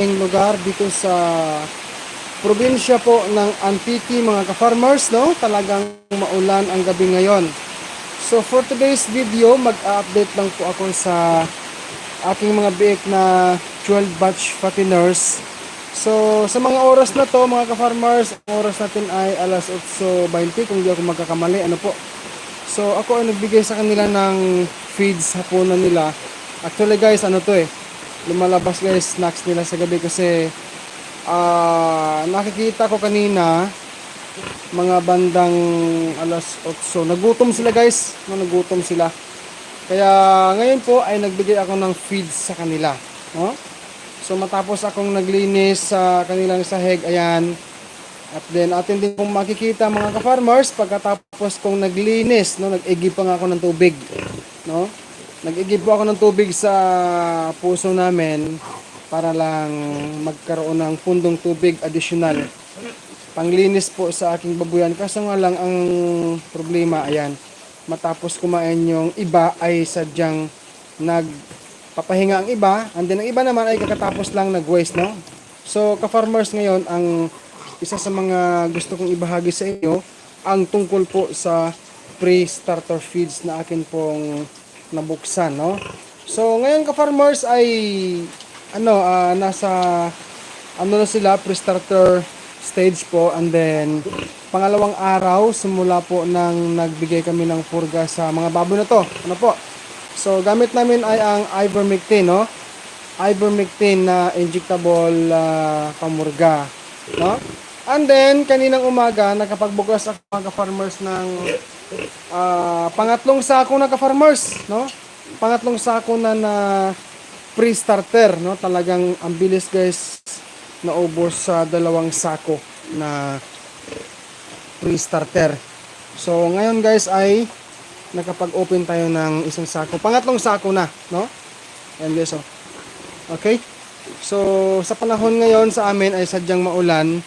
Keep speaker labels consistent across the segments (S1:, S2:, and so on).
S1: aming lugar dito sa probinsya po ng Antique mga ka-farmers, no? Talagang maulan ang gabi ngayon. So for today's video, mag-update lang po ako sa aking mga biik na 12 batch fatteners. So sa mga oras na to mga ka-farmers, ang oras natin ay alas 8.20 kung di ako magkakamali. Ano po? So ako ay nagbigay sa kanila ng feeds hapunan nila. Actually guys, ano to eh, lumalabas guys snacks nila sa gabi kasi ah nakikita ko kanina mga bandang alas 8 nagutom sila guys. Nagutom sila. Kaya ngayon po ay nagbigay ako ng feeds sa kanila no? so matapos akong naglinis sa kanilang sahig ayan. At then atin din pong makikita mga ka-farmers pagkatapos kong naglinis no? Nag-igib pa nga ako ng tubig no nag-igib po ako ng tubig sa puso namin para lang magkaroon ng pundong tubig additional. Panglinis po sa aking babuyan. Kaso nga lang ang problema ayan matapos kumain yung iba ay sadyang nagpapahinga ang iba. And then ang iba naman ay kakatapos lang nag-waste no? So ka-farmers ngayon ang isa sa mga gusto kong ibahagi sa inyo ang tungkol po sa pre-starter feeds na akin pong nabuksan no? So ngayon ka-farmers ay ano ah, nasa ano na sila pre-starter stage po. And then pangalawang araw simula po nang nagbigay kami ng purga sa mga baboy na to. Ano po? So gamit namin ay ang ivermectin no? Ivermectin na injectable ah, pamurga no? And then kaninang umaga nakapagbukas ako mga farmers ng ah, pangatlong sako na ka-farmers no pangatlong sako na na pre-starter no talagang ang bilis guys naubos sa dalawang sako na pre-starter. So ngayon guys ay nakapag-open tayo ng isang sako. Pangatlong sako na, no? Ayan guys, oh. Okay? So sa panahon ngayon sa amin ay sadyang maulan.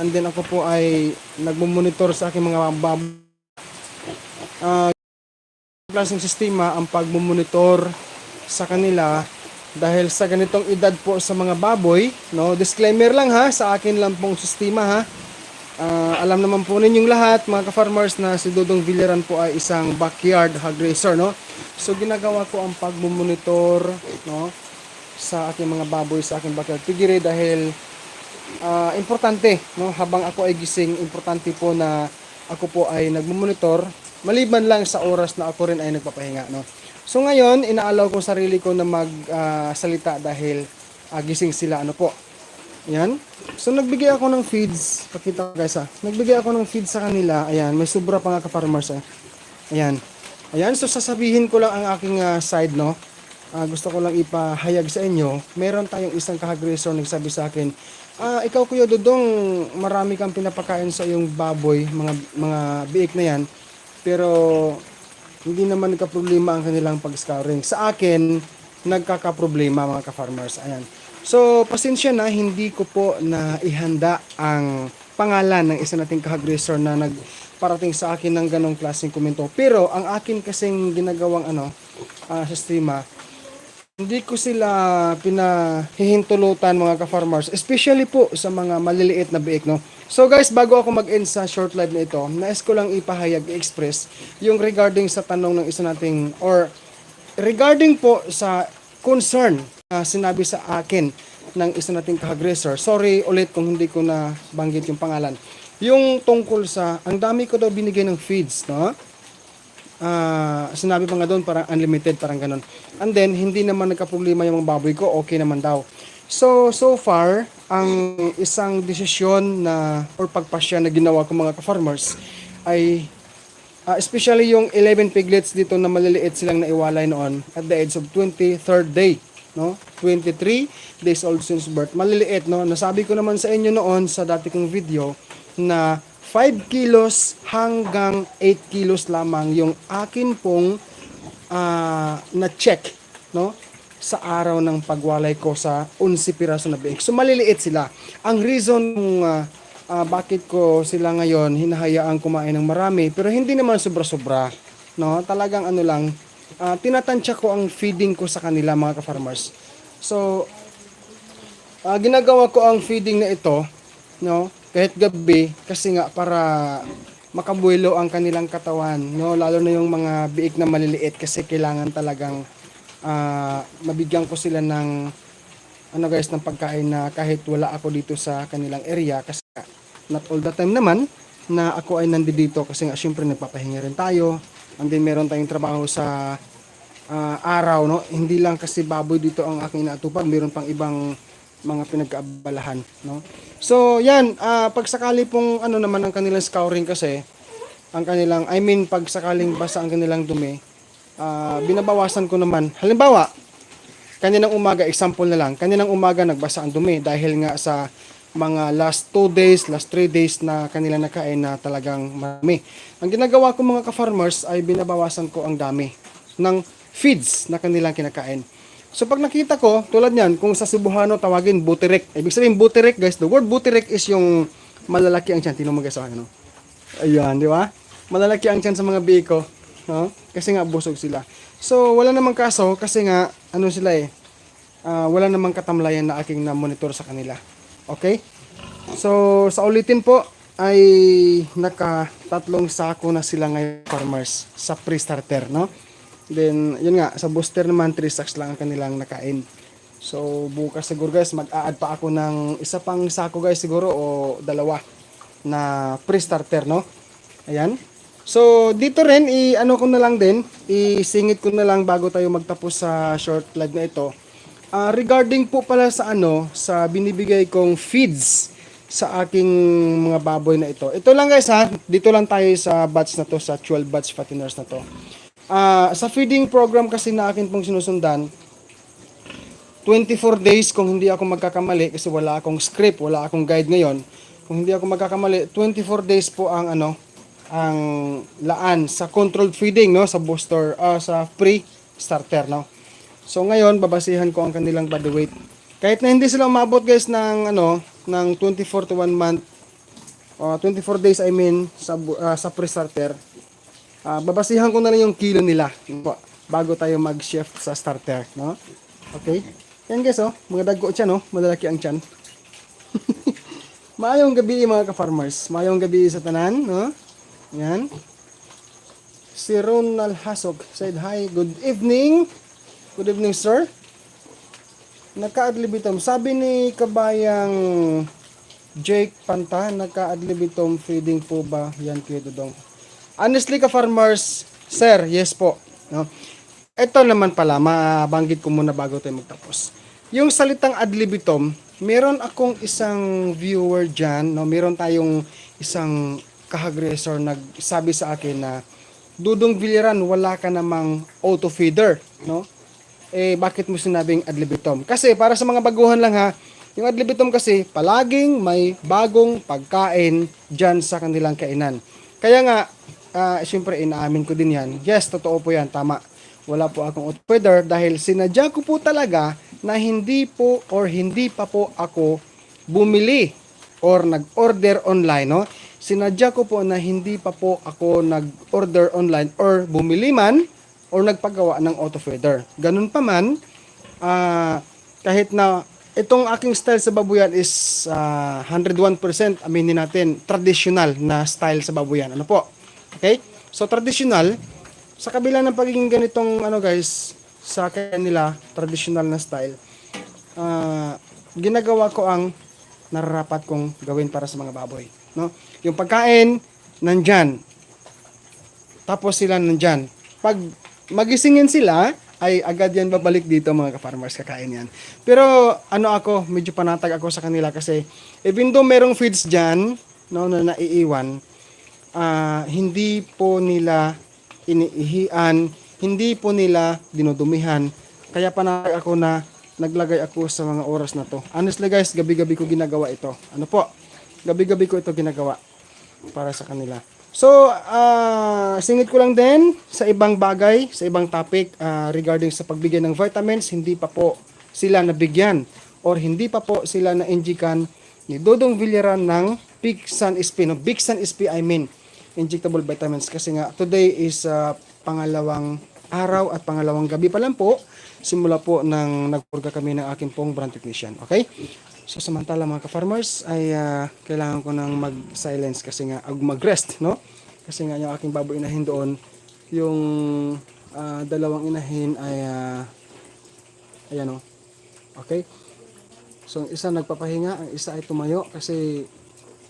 S1: And then ako po ay nagmumonitor sa aking mga bab uh, klaseng sistema ang pagmumonitor sa kanila dahil sa ganitong edad po sa mga baboy, no? Disclaimer lang ha, sa akin lang pong sistema ha. Ah, alam naman po ninyong lahat, mga ka-farmers, na si Dudong Villaran po ay isang backyard hog racer, no? So ginagawa ko ang pagmumonitor, no? Sa aking mga baboy sa aking backyard piggery dahil ah, importante, no? Habang ako ay gising, importante po na ako po ay nagmumonitor maliban lang sa oras na ako rin ay nagpapahinga, no? So ngayon, inaalaw ko sarili ko na magsalita dahil ah, gising sila, ano po. Ayan. So nagbigay ako ng feeds. Pakita ko guys ha. Nagbigay ako ng feeds sa kanila. Ayan. May sobra pa nga ka-farmers ha. Ayan. Ayan. So sasabihin ko lang ang aking ah, side no. Ah, gusto ko lang ipahayag sa inyo. Meron tayong isang kahagreso nagsabi sa akin, ah, ikaw kuya Dudong, marami kang pinapakain sa iyong baboy, mga mga biik na yan. Pero hindi naman nagka-problema ang kanilang pag-scouring. Sa akin, nagkaka-problema mga ka-farmers. Ayan. So, pasensya na, hindi ko po na ihanda ang pangalan ng isa nating kahagreser na nagparating sa akin ng ganong klaseng komento. Pero, ang akin kasing ginagawang ano, ah, sistema, hindi ko sila pinahihintulutan mga ka-farmers, especially po sa mga maliliit na biik, no? So guys, bago ako mag-end sa short live na ito, nais ko lang ipahayag, i-express yung regarding sa tanong ng isa nating, or regarding po sa concern na sinabi sa akin ng isa nating kahagreser. Sorry ulit kung hindi ko na banggit yung pangalan. Yung tungkol sa, ang dami ko daw binigay ng feeds, no? Ah, sinabi pa nga doon parang unlimited parang ganun. And then hindi naman nagka-problema yung mga baboy ko, okay naman daw. So so far, ang isang desisyon na or pagpasya na ginawa ko mga ka-farmers ay ah, especially yung 11 piglets dito na maliliit silang naiwalay noon at the age of 23rd day, no? 23 days old since birth. Maliliit, no? Nasabi ko naman sa inyo noon sa dati kong video na 5 kilos hanggang 8 kilos lamang yung akin pong ah, na-check no sa araw ng pagwalay ko sa 11 piraso na biik. So maliliit sila. Ang reason kung ah, ah, bakit ko sila ngayon hinahayaan kumain ng marami pero hindi naman sobra-sobra no talagang ano lang ah, tinatansya ko ang feeding ko sa kanila mga ka-farmers so Ah, ginagawa ko ang feeding na ito, no, kahit gabi kasi nga para makabuelo ang kanilang katawan, no, lalo na yung mga biik na maliliit kasi kailangan talagang ah, mabigyan ko sila ng ano guys ng pagkain na kahit wala ako dito sa kanilang area kasi not all the time naman na ako ay nandito kasi nga syempre nagpapahinga rin tayo and then meron tayong trabaho sa ah, araw no? Hindi lang kasi baboy dito ang aking natupag meron pang ibang mga pinagkaabalahan no so yan ah, pag sakali pong ano naman ang kanilang scouring kasi ang kanilang I mean pag sakaling basa ang kanilang dumi ah, binabawasan ko naman halimbawa kaninang umaga example na lang kaninang umaga nagbasa ang dumi dahil nga sa mga last 2 days, last 3 days na kanila nakain na talagang marami. Ang ginagawa ko mga ka-farmers ay binabawasan ko ang dami ng feeds na kanilang kinakain. So pag nakita ko, tulad niyan, kung sa Cebuano tawagin butirek. Ibig sabihin butirek guys, the word butirek is yung malalaki ang tiyan. Tingnan mo guys, oh, ano? Ayan, di ba? Malalaki ang tiyan sa mga biko. No? Kasi nga busog sila. So wala namang kaso kasi nga ano sila eh. ah, wala namang katamlayan na aking na-monitor sa kanila. Okay? So, sa ulitin po, ay naka tatlong sako na sila ngayon farmers sa pre-starter, no? Then, yun nga, sa booster naman, 3 sacks lang ang kanilang nakain. So, bukas siguro guys, mag-a-add pa ako ng isa pang sako guys siguro o dalawa na pre-starter, no? Ayan. So, dito rin, i-ano ko na lang din, isingit ko na lang bago tayo magtapos sa short live na ito. Ah, regarding po pala sa ano, sa binibigay kong feeds sa aking mga baboy na ito. Ito lang guys ha, dito lang tayo sa batch na to, sa 12 batch fatteners na to. Ah, sa feeding program kasi na akin pong sinusundan, 24 days kung hindi ako magkakamali kasi wala akong script, wala akong guide ngayon. Kung hindi ako magkakamali, 24 days po ang ano, ang laan sa controlled feeding no sa booster ah, sa pre starter no. So ngayon babasihan ko ang kanilang body weight. Kahit na hindi sila umabot guys ng ano ng 24 to 1 month uh, 24 days I mean sa ah, sa pre-starter. Ah, babasihan ko na lang yung kilo nila po, bago tayo mag-shift sa starter, no? Okay? Yan guys, oh, mga dagko siya, no? Malalaki ang tiyan. Maayong gabi mga ka-farmers. Maayong gabi sa tanan, no? Yan. Si Ronald Hasog said, Hi, good evening. Good evening, sir. Naka-adlibitom. Sabi ni kabayang Jake Panta, naka-adlibitom feeding po ba? Yan, Kuya Dudong. Honestly, ka-farmers, sir, yes po. No? Ito naman pala, mabanggit ko muna bago tayo magtapos. Yung salitang ad libitum, meron akong isang viewer dyan, no? meron tayong isang kahagresor nagsabi sa akin na Dudong Villaran, wala ka namang auto feeder, no? Eh bakit mo sinabing ad libitum? Kasi para sa mga baguhan lang ha, yung ad libitum kasi palaging may bagong pagkain dyan sa kanilang kainan. Kaya nga, ah, siyempre inaamin ko din yan. Yes, totoo po yan, tama. Wala po akong auto feeder dahil sinadya ko po talaga na hindi po or hindi pa po ako bumili or nag-order online, no? Sinadya ko po na hindi pa po ako nag-order online or bumili man or nagpagawa ng auto feeder. Ganun pa man, ah, kahit na itong aking style sa babuyan is ah, 101% aminin natin traditional na style sa babuyan. Ano po? Okay? So traditional sa kabila ng pagiging ganitong ano guys sa kanila traditional na style ah, ginagawa ko ang nararapat kong gawin para sa mga baboy no? Yung pagkain nandyan. Tapos sila nandyan. Pag magisingin sila ay agad yan babalik dito mga ka-farmers kakain yan. Pero ano ako medyo panatag ako sa kanila kasi even though merong feeds dyan no, na naiiwan ah, hindi po nila iniihian, hindi po nila dinudumihan. Kaya panatag ako na naglagay ako sa mga oras na to. Honestly guys, gabi-gabi ko ginagawa ito. Ano po? Gabi-gabi ko ito ginagawa para sa kanila. So, ah, singit ko lang din sa ibang bagay, sa ibang topic ah, regarding sa pagbigay ng vitamins, hindi pa po sila nabigyan or hindi pa po sila na-injikan ni Dodong Villaran ng Big Sun SP. No? Big Sun SP, I mean, injectable vitamins. Kasi nga, today is ah, pangalawang araw at pangalawang gabi pa lang po. Simula po nang nagpurga kami ng aking pong brand technician. Okay? So samantala mga ka-farmers ay ah, kailangan ko nang mag-silence kasi nga ag mag-rest, no? Kasi nga yung aking baboy inahin doon, yung ah, dalawang inahin ay ah, ayan o. Okay? So ang isa nagpapahinga, ang isa ay tumayo kasi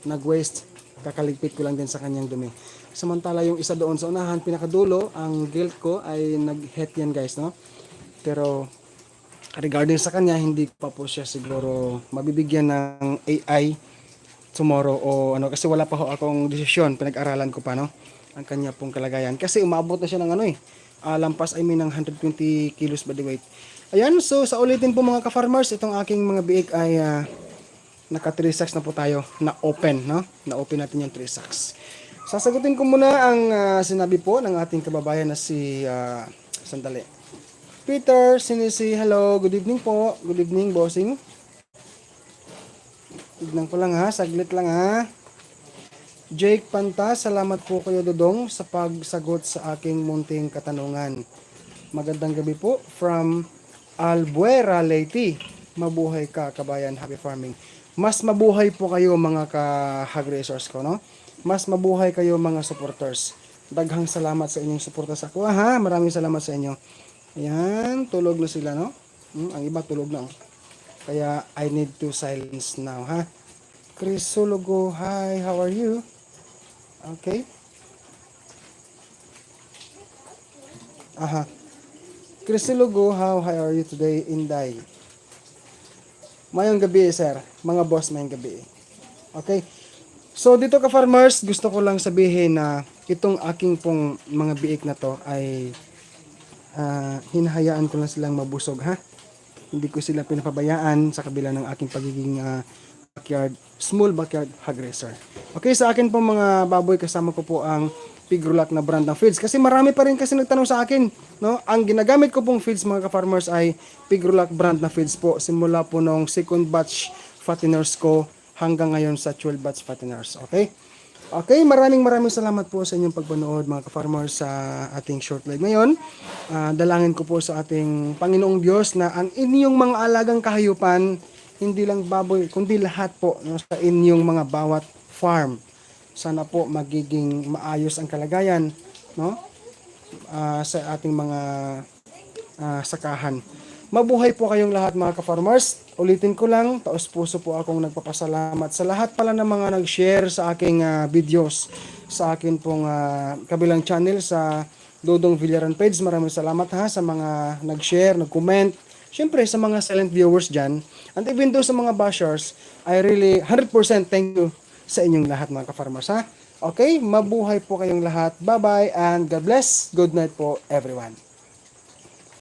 S1: nag-waste. Kakaligpit ko lang din sa kanyang dumi. Samantala yung isa doon sa unahan, pinakadulo, ang guilt ko ay nag-het yan guys, no? Pero regarding sa kanya, hindi pa po siya siguro mabibigyan ng AI tomorrow o ano kasi wala pa ho akong desisyon, pinag-aralan ko pa no ang kanya pong kalagayan kasi umabot na siya ng ano eh ah, lampas I mean ng 120 kilos body weight. Ayan, so sa ulitin po mga ka-farmers, itong aking mga biik ay ah, naka 3 sacks na po tayo na open, no? Na open natin yung 3 sacks. Sasagutin ko muna ang ah, sinabi po ng ating kababayan na si ah, sandali. Peter, sinisi, hello, good evening po. Good evening, bossing. Tignan ko lang ha, saglit lang ha. Jake Panta, salamat po kayo Dodong sa pagsagot sa aking munting katanungan. Magandang gabi po from Albuera, Leyte. Mabuhay ka, kabayan, happy farming. Mas mabuhay po kayo mga ka-hag racers ko, no? Mas mabuhay kayo mga supporters. Daghang salamat sa inyong suporta sa ako, ha? Maraming salamat sa inyo. Ayan, tulog na sila, no? Hmm, ang iba tulog na. oh. Kaya I need to silence now, ha? Chris Sulugo, hi, how are you? Okay. Aha. Chris Sulugo, how how are you today, Inday? Mayong gabi, sir. Mga boss, mayong gabi. Okay. So, dito ka farmers, gusto ko lang sabihin na itong aking pong mga biik na to ay ah, hinahayaan ko lang silang mabusog, ha? Hindi ko sila pinapabayaan sa kabila ng aking pagiging ah, backyard, small backyard hog racer. Okay, sa akin po mga baboy, kasama ko po ang Pigrulac na brand ng feeds. Kasi marami pa rin kasi nagtanong sa akin, no? Ang ginagamit ko pong feeds mga ka-farmers ay Pigrulac brand na feeds po. Simula po nung second batch fatteners ko hanggang ngayon sa 12 batch fatteners. Okay? Okay, maraming maraming salamat po sa inyong pagpanood mga ka-farmers sa ating short live ngayon. Ah, dalangin ko po sa ating Panginoong Diyos na ang inyong mga alagang kahayupan, hindi lang baboy, kundi lahat po no, sa inyong mga bawat farm. Sana po magiging maayos ang kalagayan no? Ah, sa ating mga ah, sakahan. Mabuhay po kayong lahat mga ka-farmers. Ulitin ko lang, taos puso po akong nagpapasalamat sa lahat pala ng mga nag-share sa aking ah, videos sa akin pong ah, kabilang channel sa Dodong Villaran page. Maraming salamat ha sa mga nag-share, nag-comment. Siyempre sa mga silent viewers dyan. And even though sa mga bashers, I really 100% thank you sa inyong lahat mga ka-farmers. Okay, mabuhay po kayong lahat. Bye-bye and God bless. Good night po everyone.